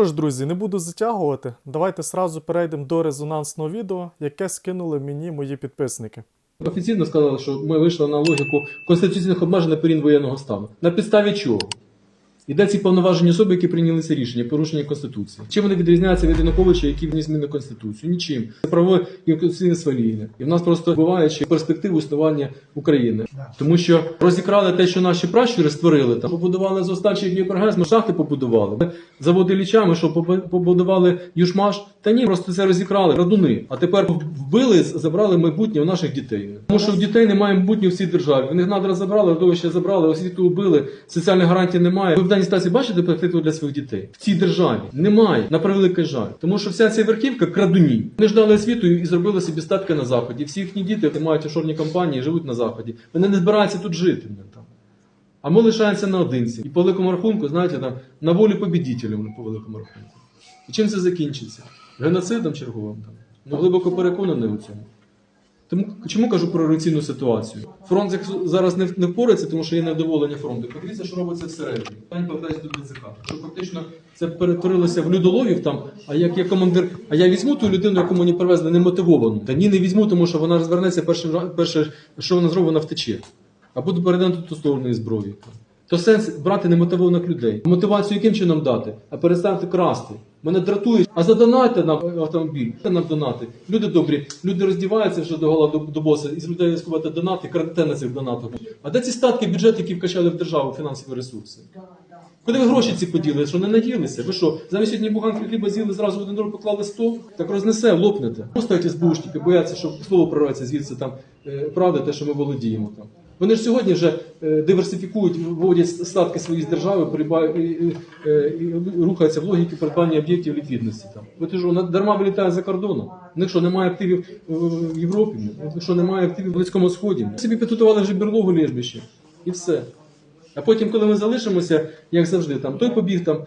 Тож, друзі, не буду затягувати. Давайте сразу перейдемо до резонансного відео, яке скинули мені мої підписники. Офіційно сказали, що ми вийшли на логіку конституційних обмежень на період воєнного стану. На підставі чого? І де ці повноважені особи, які прийняли це рішення, порушення Конституції? Чим вони відрізняються від Януковича, який вніс зміни Конституцію? Нічим. Це правове і конституційне сваління. І в нас просто вбиваючи перспективу існування України. Тому що розікрали те, що наші пращури створили, там побудували з останчих Дніпрогрес, ми шахти побудували. Заводи лічами, що побудували Юшмаш. Та ні, просто це розікрали радуни. А тепер вбили, забрали майбутнє у наших дітей. Тому що у дітей немає майбутнього в цій державі. Вони надра забрали, родовище забрали, освіту убили, соціальних гарантій немає. В ситуації бачите перспективу для своїх дітей? В цій державі немає, на превеликий жаль. Тому що вся ця верхівка крадуні. Вони ж дали освіту і зробили собі статки на заході. Всі їхні діти мають офшорні компанії, живуть на заході. Вони не збираються тут жити. там. А ми лишаємося наодинці. І по великому рахунку, знаєте, там на волі побідітелів по великому рахунку. І чим це закінчиться? Геноцидом черговим там. Ну глибоко переконаний у цьому. Тому чому кажу про революційну ситуацію? Фронт зараз не, не впорається, тому що є невдоволення фронту. Подивіться, що робиться всередині. Пані повертається до ДЗК. Що фактично це перетворилося в людоловів там. А як я командир, а я візьму ту людину, яку мені привезли, немотивовану. Та ні, не візьму, тому що вона розвернеться першим ра- перше, що вона зробить, вона втече. А буду передати ту сторону і. То сенс брати немотивованих людей. Мотивацію яким чином дати? А перестаньте красти. Мене дратують, а задонайте нам автомобіль, нам донати. Люди добрі, люди роздіваються вже до гола до, боса, і з людей скувати донати, крадете на цих донатах. А де ці статки бюджет, які вкачали в державу фінансові ресурси? Куди ви гроші ці поділи? Що не наділися? Ви що, замість одні буганки хліба з'їли, зразу один рот поклали 100? Так рознесе, лопнете. Поставить СБУшники, бояться, що слово прорветься звідси там е, правда, те, що ми володіємо там. Вони ж сьогодні вже е, диверсифікують, виводять статки свої з держави, е, рухаються в логіки придбання об'єктів ліквідності. Там. Що, на- дарма вилітає за кордоном? У них що, немає активів е, в Європі? У них що, немає активів в Близькому Сході? Собі підготували вже берлогу лежбище. І все. А потім, коли ми залишимося, як завжди, там той побіг там,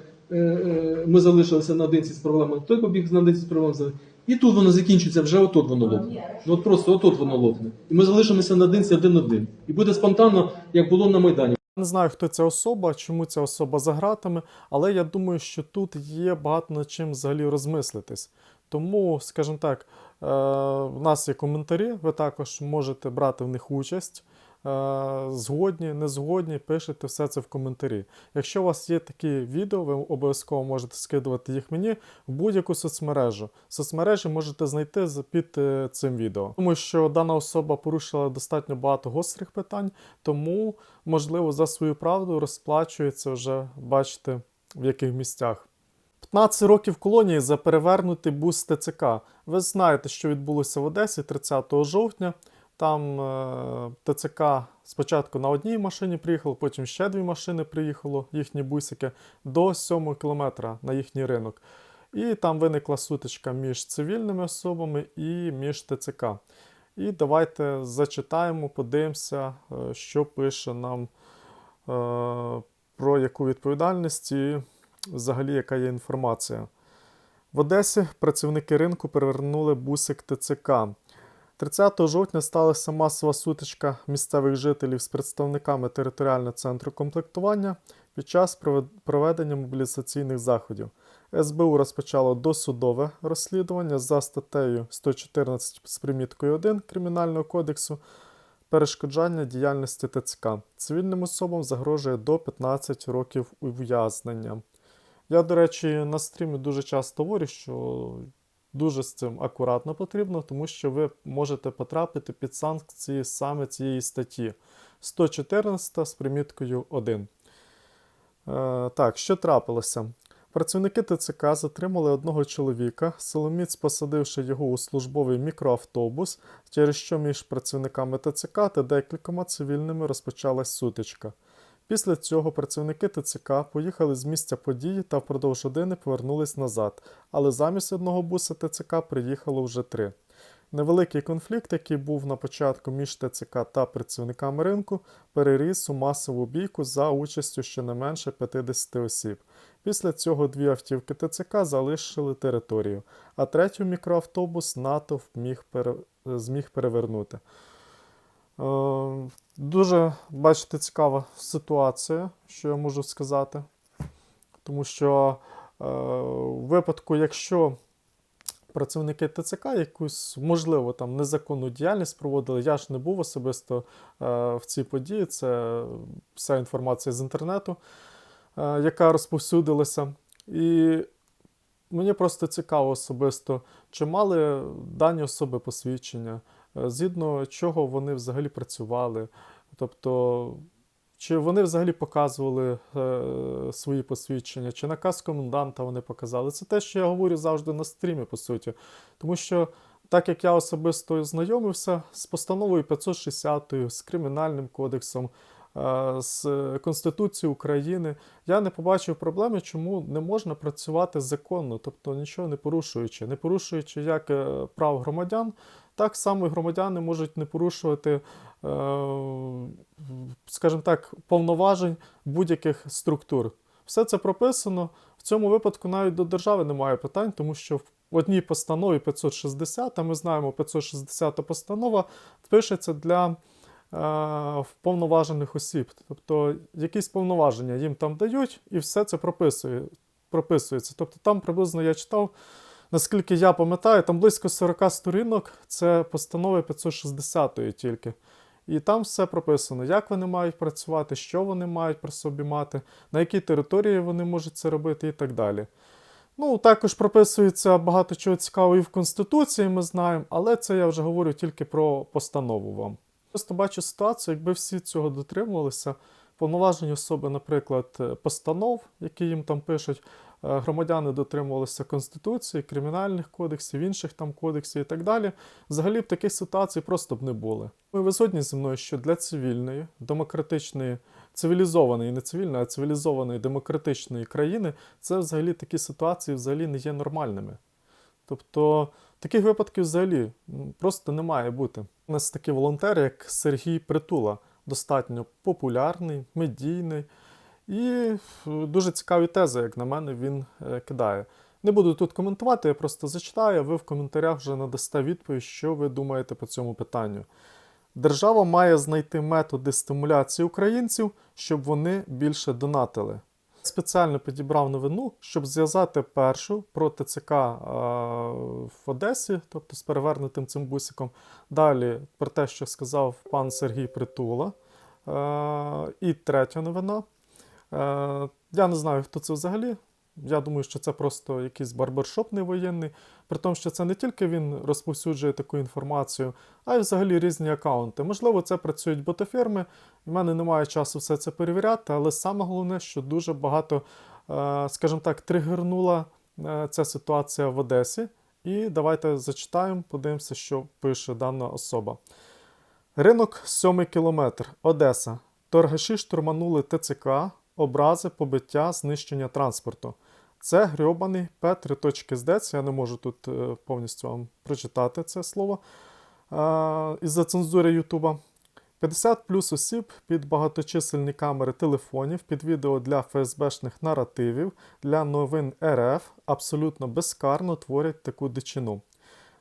ми залишилися наодинці з проблемами, той побіг наодинці з проблемами. І тут воно закінчиться, вже отут воно лопне. Ну от просто отут воно лопне. І ми залишимося наодинці один-один. І буде спонтанно, як було на Майдані. Не знаю, хто ця особа, чому ця особа за гратами, але я думаю, що тут є багато над чим взагалі розмислитись. Тому, скажімо так, е, в нас є коментарі, ви також можете брати в них участь. Е, Згодні, не згодні, пишете все це в коментарі. Якщо у вас є такі відео, ви обов'язково можете скидувати їх мені в будь-яку соцмережу. Соцмережі можете знайти під е, цим відео. Тому що дана особа порушила достатньо багато гострих питань, тому, можливо, за свою правду розплачується вже, бачите, в яких місцях. 15 років колонії за перевернутий бус ТЦК. Ви знаєте, що відбулося в Одесі 30 жовтня. Там е, ТЦК спочатку на одній машині приїхало, потім ще дві машини приїхало, їхні бусики, до 7 кілометра на їхній ринок. І там виникла сутичка між цивільними особами і між ТЦК. І давайте зачитаємо, подивимося, е, що пише нам е, про яку відповідальність і взагалі яка є інформація. В Одесі працівники ринку перевернули бусик ТЦК. 30 жовтня сталася масова сутичка місцевих жителів з представниками територіального центру комплектування під час проведення мобілізаційних заходів. СБУ розпочало досудове розслідування за статтею 114 з приміткою 1 Кримінального кодексу перешкоджання діяльності ТЦК. Цивільним особам загрожує до 15 років ув'язнення. Я, до речі, на стрімі дуже часто говорю, що дуже з цим акуратно потрібно, тому що ви можете потрапити під санкції саме цієї статті 114 з приміткою 1. Е, так, що трапилося? Працівники ТЦК затримали одного чоловіка, силоміць посадивши його у службовий мікроавтобус, через що між працівниками ТЦК та декількома цивільними розпочалась сутичка. Після цього працівники ТЦК поїхали з місця події та впродовж години повернулись назад, але замість одного буса ТЦК приїхало вже три. Невеликий конфлікт, який був на початку між ТЦК та працівниками ринку, переріс у масову бійку за участю щонайменше 50 осіб. Після цього дві автівки ТЦК залишили територію, а третю мікроавтобус натовп міг пере... зміг перевернути. Е, Дуже, бачите, цікава ситуація, що я можу сказати. Тому що у випадку, якщо працівники ТЦК якусь, можливо, там незаконну діяльність проводили, я ж не був особисто е, в цій події, це вся інформація з інтернету, е, яка розповсюдилася. І мені просто цікаво особисто, чи мали дані особи посвідчення, е, згідно чого вони взагалі працювали. Тобто, чи вони взагалі показували е, свої посвідчення, чи наказ коменданта вони показали. Це те, що я говорю завжди на стрімі, по суті. Тому що, так як я особисто знайомився з постановою 560, з Кримінальним кодексом, е, з Конституцією України, я не побачив проблеми, чому не можна працювати законно, тобто нічого не порушуючи, не порушуючи як е, прав громадян, так само і громадяни можуть не порушувати, е, скажімо так, повноважень будь-яких структур. Все це прописано. В цьому випадку навіть до держави немає питань, тому що в одній постанові 560, а ми знаємо, 560 постанова пишеться для е, вповноважених осіб. Тобто якісь повноваження їм там дають, і все це прописує, прописується. Тобто там приблизно я читав, наскільки я пам'ятаю, там близько 40 сторінок це постанови 560 тільки. І там все прописано, як вони мають працювати, що вони мають при собі мати, на якій території вони можуть це робити і так далі. Ну, також прописується багато чого цікавого і в Конституції, ми знаємо, але це я вже говорю тільки про постанову вам. Просто бачу ситуацію, якби всі цього дотримувалися, повноважені особи, наприклад, постанов, які їм там пишуть, громадяни дотримувалися Конституції, кримінальних кодексів, інших там кодексів і так далі. Взагалі б таких ситуацій просто б не було. Ви згодні зі мною, що для цивільної, демократичної, цивілізованої, не цивільної, а цивілізованої демократичної країни це взагалі такі ситуації взагалі не є нормальними. Тобто таких випадків взагалі просто не має бути. У нас такий волонтер, як Сергій Притула, достатньо популярний, медійний і дуже цікаві тези, як на мене, він е, кидає. Не буду тут коментувати, я просто зачитаю, ви в коментарях вже надасте відповідь, що ви думаєте по цьому питанню. Держава має знайти методи стимуляції українців, щоб вони більше донатили. Спеціально підібрав новину, щоб зв'язати першу про ТЦК е, в Одесі, тобто з перевернутим цим бусиком. Далі про те, що сказав пан Сергій Притула. Е, і третя новина. Е, я не знаю, хто це взагалі. Я думаю, що це просто якийсь барбершоп невоєнний. При тому, що це не тільки він розповсюджує таку інформацію, а й взагалі різні акаунти. Можливо, це працюють ботофірми. У мене немає часу все це перевіряти, але саме головне, що дуже багато, е, скажімо так, тригернула е, ця ситуація в Одесі. І давайте зачитаємо, подивимося, що пише дана особа. Ринок 7 кілометр. Одеса. Торгаші штурманули ТЦК, образи, побиття, знищення транспорту. Це грьобаний П3.СДЕЦ. Я не можу тут е, повністю вам прочитати це слово е, із-за цензури Ютуба. 50 плюс осіб під багаточисельні камери телефонів, під відео для ФСБшних наративів, для новин РФ абсолютно безкарно творять таку дичину.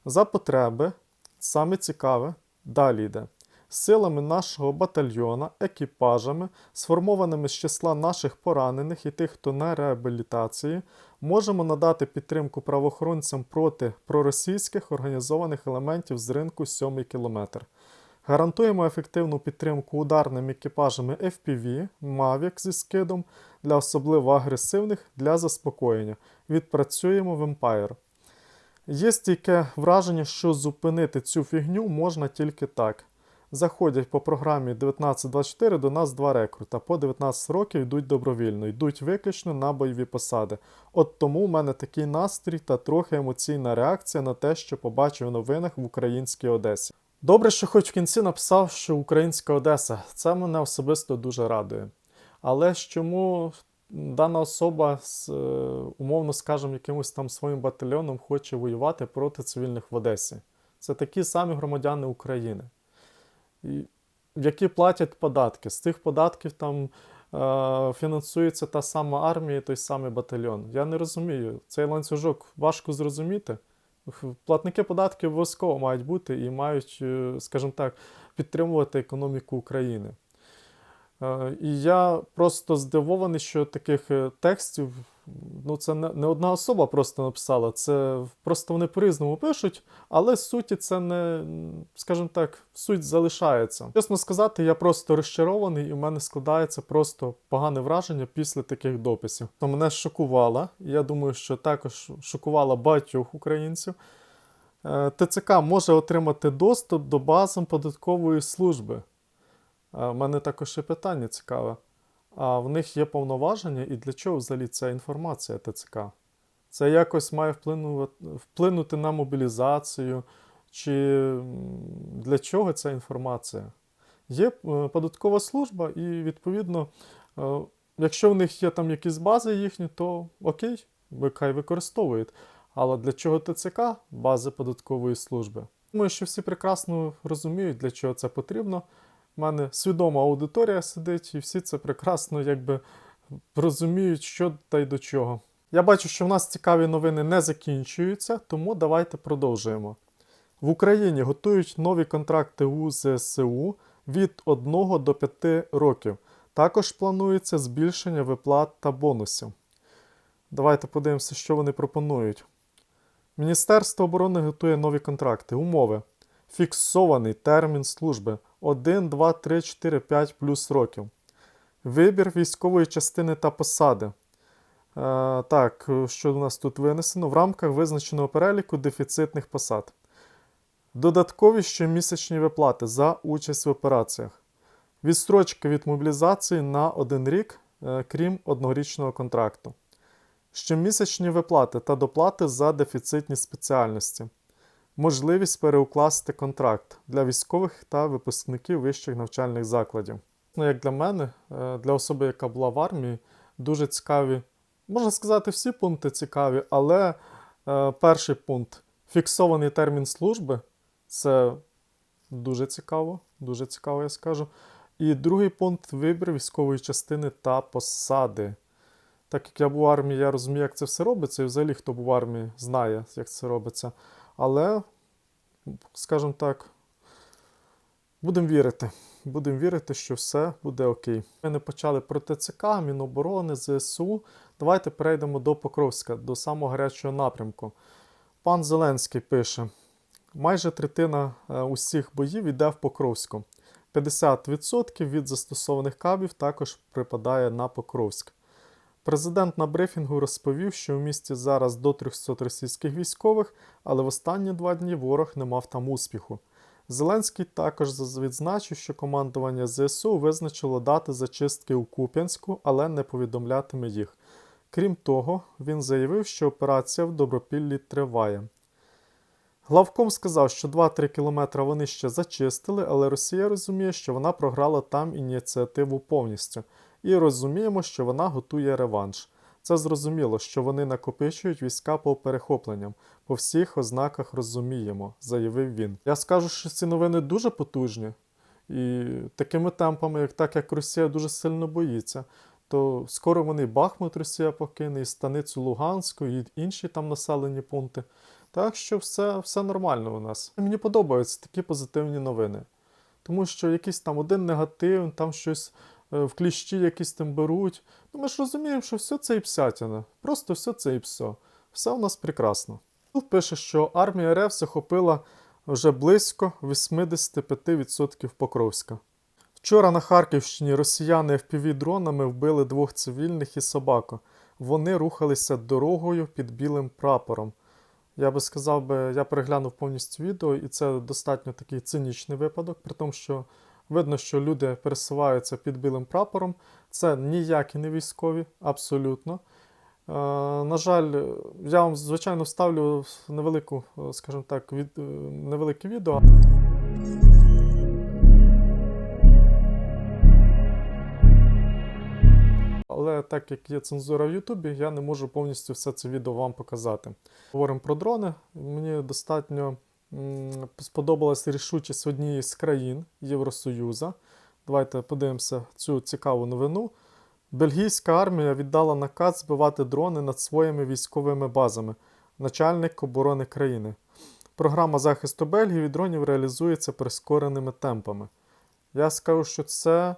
За потреби, саме цікаве, далі йде. Силами нашого батальйона, екіпажами, сформованими з числа наших поранених і тих, хто на реабілітації, можемо надати підтримку правоохоронцям проти проросійських організованих елементів з ринку 7 кілометр. Гарантуємо ефективну підтримку ударними екіпажами FPV, Mavic зі скидом для особливо агресивних для заспокоєння. Відпрацюємо в Empire. Є стійке враження, що зупинити цю фігню можна тільки так. Заходять по програмі 1924 до нас два рекрута. По 19 років йдуть добровільно, йдуть виключно на бойові посади. От тому в мене такий настрій та трохи емоційна реакція на те, що побачив в новинах в українській Одесі. Добре, що хоч в кінці написав, що українська Одеса. Це мене особисто дуже радує. Але ж чому дана особа з, е, умовно скажемо, якимось там своїм батальйоном хоче воювати проти цивільних в Одесі? Це такі самі громадяни України, які платять податки. З цих податків там е, фінансується та сама армія, той самий батальйон. Я не розумію. Цей ланцюжок важко зрозуміти. Платники податків обов'язково мають бути і мають, е, скажімо так, підтримувати економіку України. Е, І я просто здивований, що таких е, текстів ну, це не, одна особа просто написала, це просто вони по-різному пишуть, але суті це не, скажімо так, суть залишається. Чесно сказати, я просто розчарований, і в мене складається просто погане враження після таких дописів. То мене шокувало, і я думаю, що також шокувала багатьох українців. Е, ТЦК може отримати доступ до базам податкової служби. У мене також є питання цікаве. А в них є повноваження, і для чого взагалі ця інформація ТЦК? Це якось має вплинути на мобілізацію, чи для чого ця інформація? Є е, податкова служба, і відповідно, е, якщо в них є там якісь бази їхні, то окей, хай використовують. Але для чого ТЦК бази податкової служби? Думаю, що всі прекрасно розуміють, для чого це потрібно. У мене свідома аудиторія сидить, і всі це прекрасно якби розуміють, що та й до чого. Я бачу, що в нас цікаві новини не закінчуються, тому давайте продовжуємо. В Україні готують нові контракти у ЗСУ від 1 до 5 років. Також планується збільшення виплат та бонусів. Давайте подивимося, що вони пропонують. Міністерство оборони готує нові контракти. Умови. Фіксований термін служби 1, 2, 3, 4, 5 плюс років. Вибір військової частини та посади. Е, так, що у нас тут винесено? В рамках визначеного переліку дефіцитних посад. Додаткові щомісячні виплати за участь в операціях. Відстрочка від мобілізації на один рік, е, крім однорічного контракту. Щомісячні виплати та доплати за дефіцитні спеціальності. Можливість переукласти контракт для військових та випускників вищих навчальних закладів. Ну, як для мене, е, для особи, яка була в армії, дуже цікаві, можна сказати, всі пункти цікаві, але е, перший пункт фіксований термін служби це дуже цікаво, дуже цікаво, я скажу. І другий пункт вибір військової частини та посади. Так як я був в армії, я розумію, як це все робиться, і взагалі, хто був в армії, знає, як це робиться. Але, скажімо так, будемо вірити. Будемо вірити, що все буде окей. Ми не почали про ТЦК, Міноборони, ЗСУ. Давайте перейдемо до Покровська, до самого гарячого напрямку. Пан Зеленський пише: майже третина е, усіх боїв йде в Покровську. 50% від застосованих кабів також припадає на Покровськ. Президент на брифінгу розповів, що в місті зараз до 300 російських військових, але в останні два дні ворог не мав там успіху. Зеленський також відзначив, що командування ЗСУ визначило дати зачистки у Куп'янську, але не повідомлятиме їх. Крім того, він заявив, що операція в Добропіллі триває. Главком сказав, що 2-3 кілометри вони ще зачистили, але Росія розуміє, що вона програла там ініціативу повністю, і розуміємо, що вона готує реванш. Це зрозуміло, що вони накопичують війська по перехопленням. По всіх ознаках розуміємо, заявив він. Я скажу, що ці новини дуже потужні, і такими темпами, як так як Росія дуже сильно боїться, то скоро вони Бахмут Росія покине, і станицю Луганську, і інші там населені пункти. Так що все, все нормально у нас. Мені подобаються такі позитивні новини. Тому що якийсь там один негатив, там щось в кліщі якісь там беруть. Ну ми ж розуміємо, що все це і псятина. Просто все це і все. Все у нас прекрасно. Тут пише, що армія РФ захопила вже близько 85% Покровська. Вчора на Харківщині росіяни FPV-дронами вбили двох цивільних і собаку. Вони рухалися дорогою під білим прапором. Я би сказав би, я переглянув повністю відео, і це достатньо такий цинічний випадок, при тому, що видно, що люди пересуваються під білим прапором. Це ніякі не військові, абсолютно. Е, на жаль, я вам, звичайно, вставлю невелику, е, скажімо так, від, е, невелике відео. Але так як є цензура в Ютубі, я не можу повністю все це відео вам показати. Говоримо про дрони. Мені достатньо м, сподобалася рішучість однієї з країн Євросоюзу. Давайте подивимося цю цікаву новину. Бельгійська армія віддала наказ збивати дрони над своїми військовими базами. Начальник оборони країни. Програма захисту Бельгії від дронів реалізується прискореними темпами. Я скажу, що це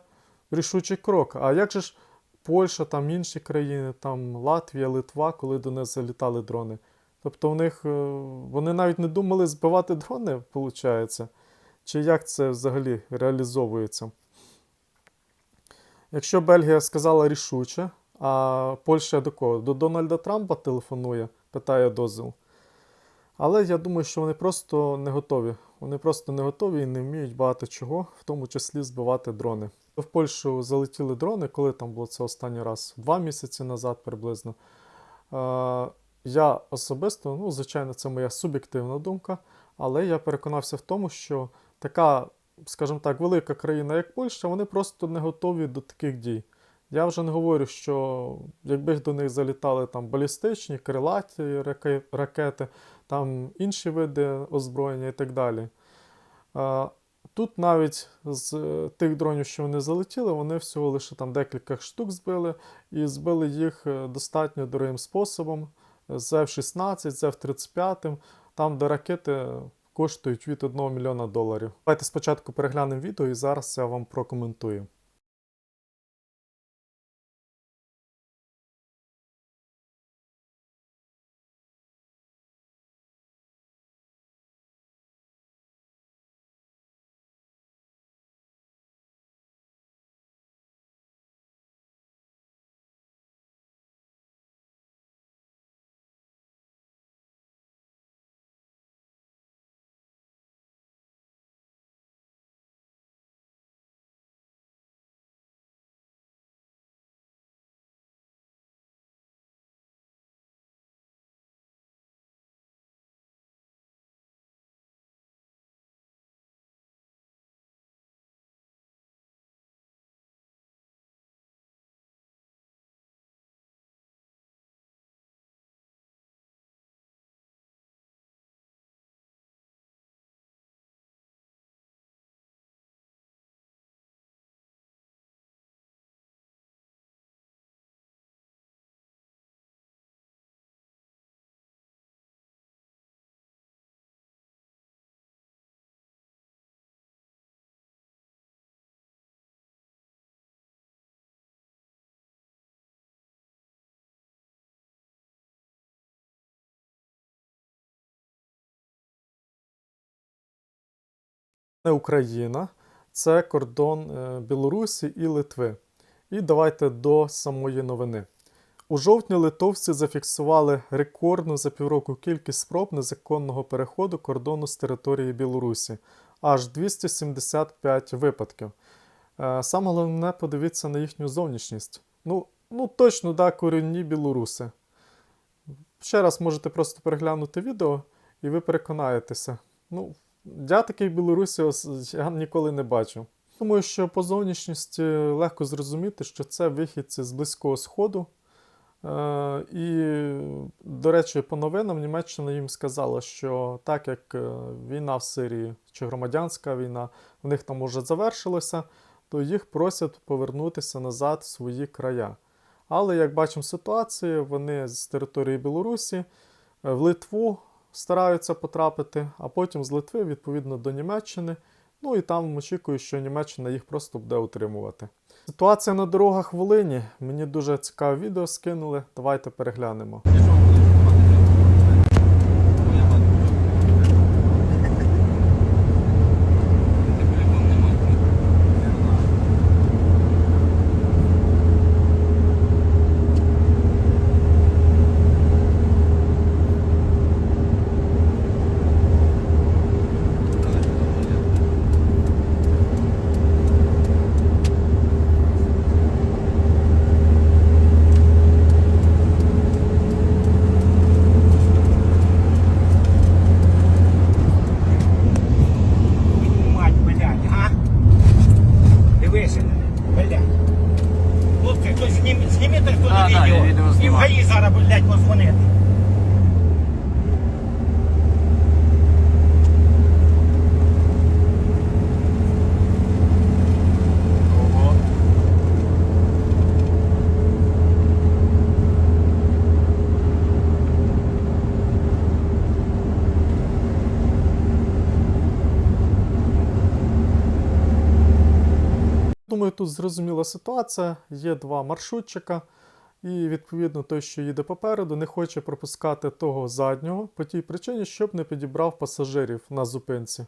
рішучий крок. А як же ж Польща, там інші країни, там Латвія, Литва, коли до них залітали дрони. Тобто у них е, вони навіть не думали збивати дрони, виходить. Чи як це взагалі реалізовується? Якщо Бельгія сказала рішуче, а Польща до кого? До Дональда Трампа телефонує, питає дозвіл. Але я думаю, що вони просто не готові. Вони просто не готові і не вміють багато чого, в тому числі збивати дрони. В Польщу залетіли дрони, коли там було це останній раз? Два місяці назад приблизно. Я особисто, ну, звичайно, це моя суб'єктивна думка, але я переконався в тому, що така, скажімо так, велика країна, як Польща, вони просто не готові до таких дій. Я вже не говорю, що якби до них залітали там балістичні, крилаті ракети, там інші види озброєння і так далі. Тут навіть з е, тих дронів, що вони залетіли, вони всього лише там декілька штук збили, і збили їх е, достатньо дорогим способом з F-16, з F-35, там, де ракети коштують від 1 мільйона доларів. Давайте спочатку переглянемо відео і зараз я вам прокоментую. Не Україна, це кордон е, Білорусі і Литви. І давайте до самої новини. У жовтні литовці зафіксували рекордну за півроку кількість спроб незаконного переходу кордону з території Білорусі аж 275 випадків. Е, Саме головне подивіться на їхню зовнішність. Ну, ну точно, да, корінні білоруси. Ще раз можете просто переглянути відео, і ви переконаєтеся. Ну, я таких білорусів я ніколи не бачив. Думаю, що по зовнішності легко зрозуміти, що це вихідці з Близького Сходу. Е, і, до речі, по новинам Німеччина їм сказала, що так як е, війна в Сирії чи громадянська війна в них там уже завершилася, то їх просять повернутися назад в свої края. Але як бачимо ситуацію, вони з території Білорусі е, в Литву стараються потрапити, а потім з Литви відповідно до Німеччини. Ну і там очікую, що Німеччина їх просто буде утримувати. Ситуація на дорогах в Волині. Мені дуже цікаве відео скинули. Давайте переглянемо. Думаю, тут зрозуміла ситуація. Є два маршрутчика, і відповідно той, що їде попереду, не хоче пропускати того заднього по тій причині, щоб не підібрав пасажирів на зупинці.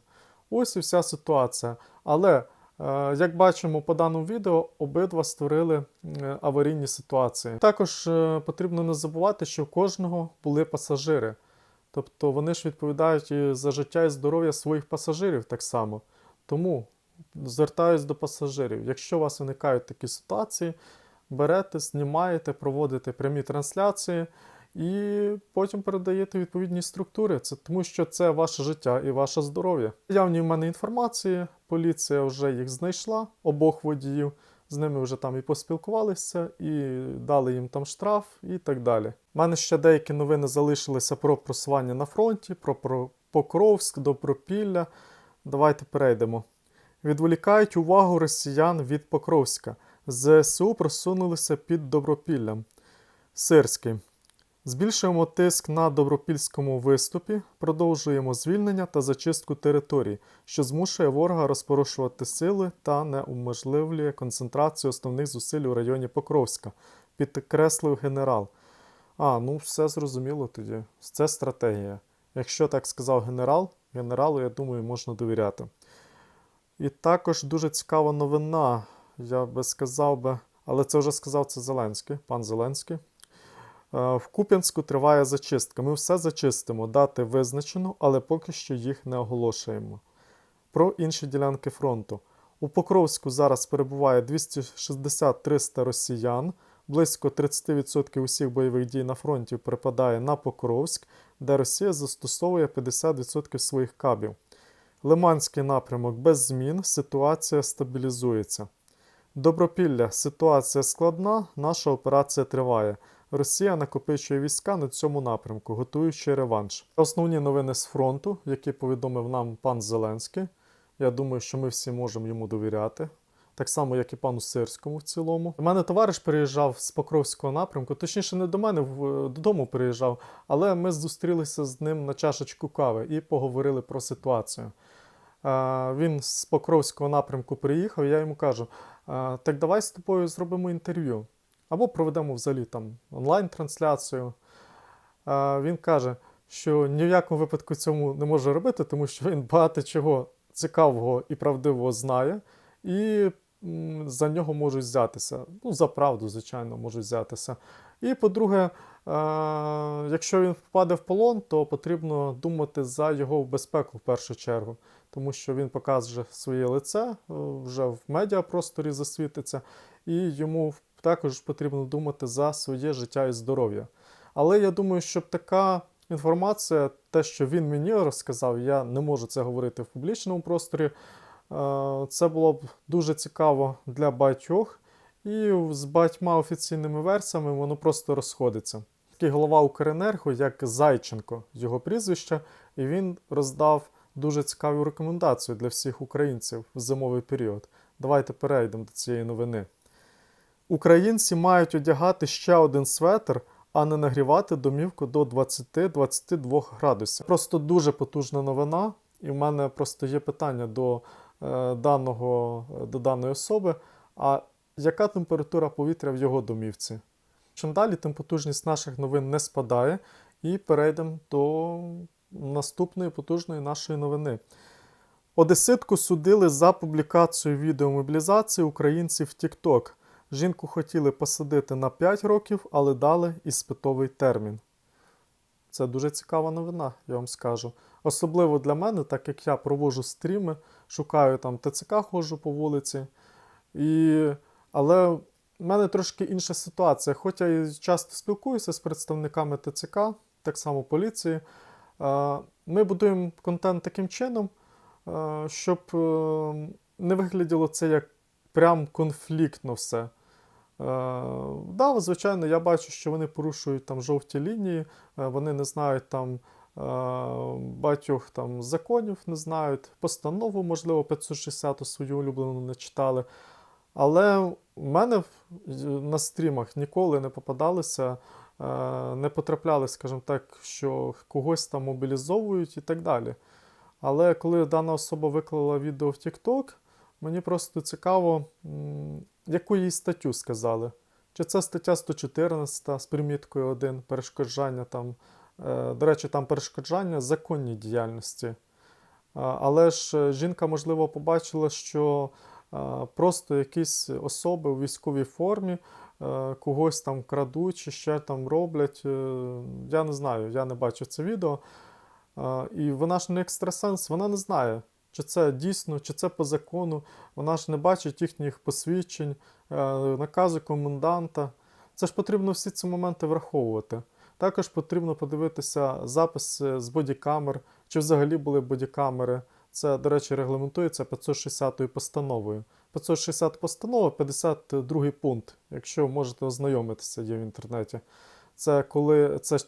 Ось і вся ситуація. Але, е, як бачимо по даному відео, обидва створили е, аварійні ситуації. Також е, потрібно не забувати, що у кожного були пасажири. Тобто вони ж відповідають і за життя і здоров'я своїх пасажирів так само. Тому звертаюсь до пасажирів. Якщо у вас виникають такі ситуації, берете, знімаєте, проводите прямі трансляції і потім передаєте відповідні структури. Це тому, що це ваше життя і ваше здоров'я. Явні в мене інформації, поліція вже їх знайшла, обох водіїв. З ними вже там і поспілкувалися, і дали їм там штраф, і так далі. У мене ще деякі новини залишилися про просування на фронті, про, Покровськ, Добропілля. Давайте перейдемо. Відволікають увагу росіян від Покровська. ЗСУ просунулися під Добропіллям. Сирський. Збільшуємо тиск на добропільському виступі, продовжуємо звільнення та зачистку територій, що змушує ворога розпорушувати сили та не уможливлює концентрацію основних зусиль у районі Покровська, підкреслив генерал. А, ну все зрозуміло тоді. Це стратегія. Якщо так сказав генерал, генералу, я думаю, можна довіряти. І також дуже цікава новина, я би сказав би, але це вже сказав це Зеленський, пан Зеленський. Е, В Куп'янську триває зачистка. Ми все зачистимо, дати визначено, але поки що їх не оголошуємо. Про інші ділянки фронту. У Покровську зараз перебуває 260-300 росіян. Близько 30% усіх бойових дій на фронті припадає на Покровськ, де Росія застосовує 50% своїх кабів. Лиманський напрямок без змін, ситуація стабілізується. Добропілля, ситуація складна, наша операція триває. Росія накопичує війська на цьому напрямку, готуючи реванш. Основні новини з фронту, які повідомив нам пан Зеленський. Я думаю, що ми всі можемо йому довіряти. Так само, як і пану Сирському в цілому. У мене товариш приїжджав з Покровського напрямку, точніше, не до мене в- додому приїжджав, але ми зустрілися з ним на чашечку кави і поговорили про ситуацію. Е, Він з Покровського напрямку приїхав, і я йому кажу: «Е, так давай з тобою зробимо інтерв'ю. Або проведемо взагалі там онлайн-трансляцію. Е, Він каже, що ні в якому випадку цьому не може робити, тому що він багато чого цікавого і правдивого знає, і за нього можуть взятися. Ну, за правду, звичайно, можуть взятися. І по-друге, е, якщо він впаде в полон, то потрібно думати за його безпеку в першу чергу, тому що він покаже своє лице, е, вже в медіапросторі засвітиться, і йому також потрібно думати за своє життя і здоров'я. Але я думаю, щоб така інформація, те, що він мені розказав, я не можу це говорити в публічному просторі. Е, Це було б дуже цікаво для багатьох, і з багатьма офіційними версіями воно просто розходиться. Такий голова Укренерго, як Зайченко, його прізвище, і він роздав дуже цікаву рекомендацію для всіх українців в зимовий період. Давайте перейдемо до цієї новини. Українці мають одягати ще один светр, а не нагрівати домівку до 20-22 градусів. Просто дуже потужна новина, і в мене просто є питання до, даного, до даної особи. А яка температура повітря в його домівці? Чим далі, тим потужність наших новин не спадає, і перейдемо до наступної потужної нашої новини. Одеситку судили за публікацію відео мобілізації українців в TikTok. Жінку хотіли посадити на 5 років, але дали іспитовий термін. Це дуже цікава новина, я вам скажу. Особливо для мене, так як я проводжу стріми, шукаю там ТЦК, ходжу по вулиці. І... Але в мене трошки інша ситуація. Хоча я часто спілкуюся з представниками ТЦК, так само поліції. Е, Ми будуємо контент таким чином, е, щоб е, не вигляділо це як прям конфліктно все. Да, звичайно, я бачу, що вони порушують там жовті лінії, вони не знають там багатьох там законів, не знають, постанову, можливо, 560 свою улюблену не читали. Але в мене на стрімах ніколи не попадалися, е, не потрапляли, скажімо так, що когось там мобілізовують і так далі. Але коли дана особа виклала відео в TikTok, Мені просто цікаво, яку їй статтю сказали. Чи це стаття 114 з приміткою 1 перешкоджання там. Е, До речі, там перешкоджання законній діяльності. Але ж е, жінка, можливо, побачила, що е, просто якісь особи у військовій формі е, когось там крадуть чи ще там роблять. Е, Я не знаю, я не бачив це відео. Е, І вона ж не екстрасенс, вона не знає, чи це дійсно, чи це по закону. Вона ж не бачить їхніх посвідчень, е, наказу коменданта. Це ж потрібно всі ці моменти враховувати. Також потрібно подивитися записи з бодікамер, чи взагалі були бодікамери. Це, до речі, регламентується 560 постановою. 560 постанова, 52 пункт, якщо можете ознайомитися, є в інтернеті. Це коли це,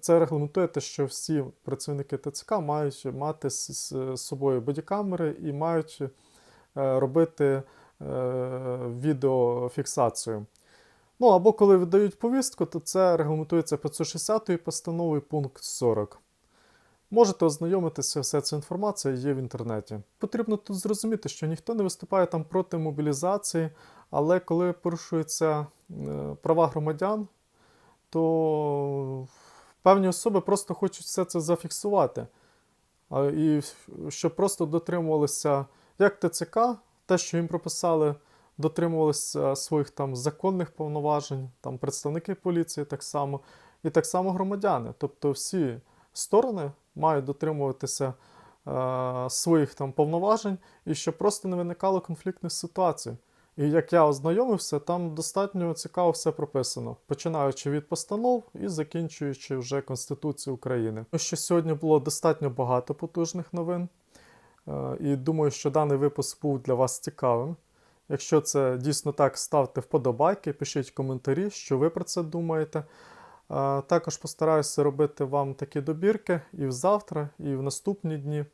це регламентує те, що всі працівники ТЦК мають мати з, з собою бодікамери і мають е, робити е, відеофіксацію. Ну або коли видають повістку, то це регламентується 560 постановою пункт 40. Можете ознайомитися, вся ця інформація є в інтернеті. Потрібно тут зрозуміти, що ніхто не виступає там проти мобілізації, але коли порушуються е, права громадян, то певні особи просто хочуть все це зафіксувати. І щоб просто дотримувалися як ТЦК, те, що їм прописали, дотримувалися своїх там законних повноважень, там представники поліції так само, і так само громадяни. Тобто всі сторони мають дотримуватися е, своїх там повноважень, і щоб просто не виникало конфліктних ситуацій. І як я ознайомився, там достатньо цікаво все прописано, починаючи від постанов і закінчуючи вже Конституцією України. Що сьогодні було достатньо багато потужних новин, е, і думаю, що даний випуск був для вас цікавим. Якщо це дійсно так, ставте вподобайки, пишіть коментарі, що ви про це думаєте. Також постараюся робити вам такі добірки і взавтра, і в наступні дні.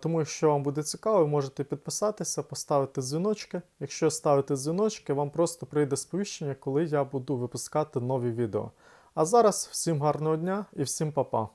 Тому, якщо вам буде цікаво, можете підписатися, поставити дзвіночки. Якщо ставите дзвіночки, вам просто прийде сповіщення, коли я буду випускати нові відео. А зараз всім гарного дня і всім па-па.